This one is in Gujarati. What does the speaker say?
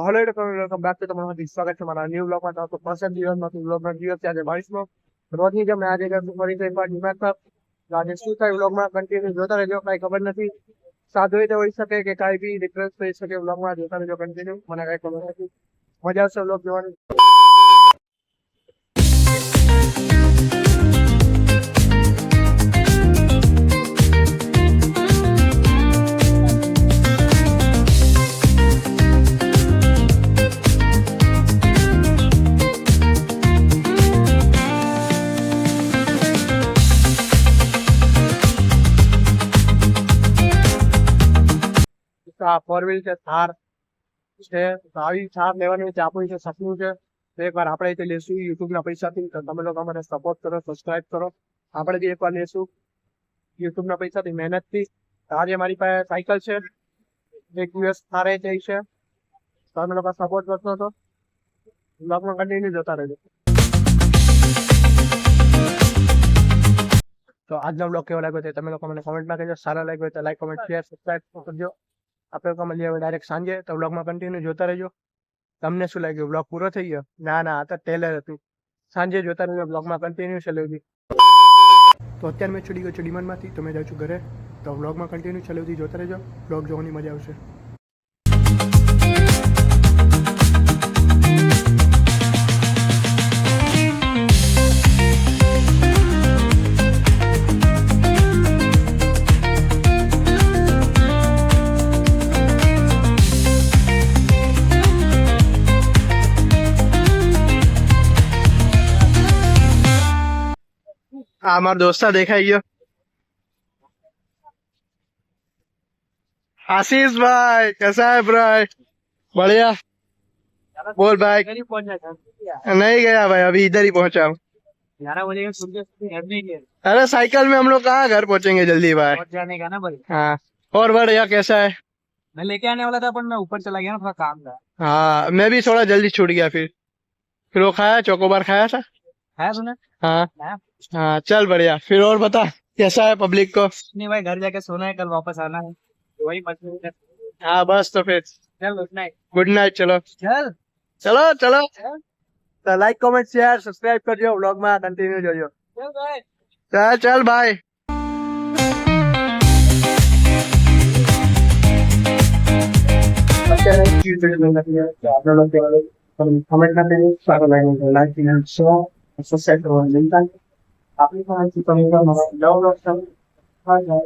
વેલકમ બેક ટુ તમારું સ્વાગત છે મારા ન્યુ બ્લોગમાં તો પરસેન્ટ દિવસમાંથી બ્લોગનો દિવસ આજે બાવીસમો. રોજની જેમ આજે ફરી તો એકવાર ડિમાન્ડ પર આજે શું થાય બ્લોગમાં કન્ટિન્યુ જોતા રહેજો, કાંઈ ખબર નથી. સાદું રીતે હોઈ શકે કે કાંઈ બી ડિફરન્સ થઈ શકે બ્લોગમાં જોતા રહેજો કન્ટિન્યુ મને કાંઈ ખબર નથી. મજા આવશે બ્લોગ જોવાની. ફોર વ્હીલ છે, થાર છે આવી થાર લેવાની છે, આપણું છે સપનું છે. તો એકવાર આપણે તે લેશું યુટ્યુબના પૈસાથી. તમે લોકો અમને સપોર્ટ કરો સબસ્ક્રાઇબ કરો. આપણે બી એકવાર લેશું યુટ્યુબના પૈસાથી મહેનતથી. આજે મારી પાસે સાયકલ છે. એક દિવસ થારે જઈ છે. તમે લોકો સપોર્ટ કરશો તો બ્લોગમાં કન્ટિન્યુ જતા રહેજો. તો આજનો બ્લોગ કેવો લાગ્યો છે તમે લોકો મને કોમેન્ટમાં કહેજો. સારો લાગ્યો હોય તો લાઈક કોમેન્ટ શેર સબસ્ક્રાઈબ કરજો. આપણે લોકો મળીએ હવે ડાયરેક્ટ સાંજે, તો બ્લોગમાં કન્ટિન્યુ જોતા રહેજો. તમને શું લાગ્યું? બ્લોગ પૂરો થઈ ગયો? ના ના, આ તો ટેલર હતું. સાંજે જોતા રહેજો બ્લોગમાં કન્ટિન્યુ ચલાવતી તો અત્યારે મેં છૂટી ગયો છું ડિમાન્ડમાંથી તો મેં જાઉં છું ઘરે. તો બ્લોગમાં કન્ટિન્યુ ચલાવતી જોતા રહેજો. બ્લોગ જોવાની મજા આવશે. আমার দোষটা দেখাই গিয়ে आशीष भाई कैसा है ब्राय बढ़िया। बोल भाई। नहीं गया भाई अभी इधर ही पहुँचा हूँ। अरे साइकिल में हम लोग कहाँ घर पहुँचेंगे जल्दी भाई? जाने का ना भाई। हाँ और बढ़िया कैसा है? मैं लेके आने वाला था पर मैं ऊपर चला गया ना थोड़ा काम था। हाँ मैं भी थोड़ा जल्दी छूट गया फिर। फिर वो खाया चोकोबार खाया था? खाया सुना हाँ। हाँ चल बढ़िया फिर और बता कैसा है पब्लिक को नहीं भाई घर जाके सोना है कल वापस आना है वही मज़बूत हाँ बस तो फिर चल गुड नाइट गुड नाइट चलो चल चलो चलो तो लाइक कमेंट शेयर सब्सक्राइब कर दियो व्लॉग में कंटिन्यू જોજો चल भाई चल चल भाई कमेंट करते हैं सारा लाइक एंड सो सब्सक्राइब करना Aplikasi panggilan mga ilaw sa hagay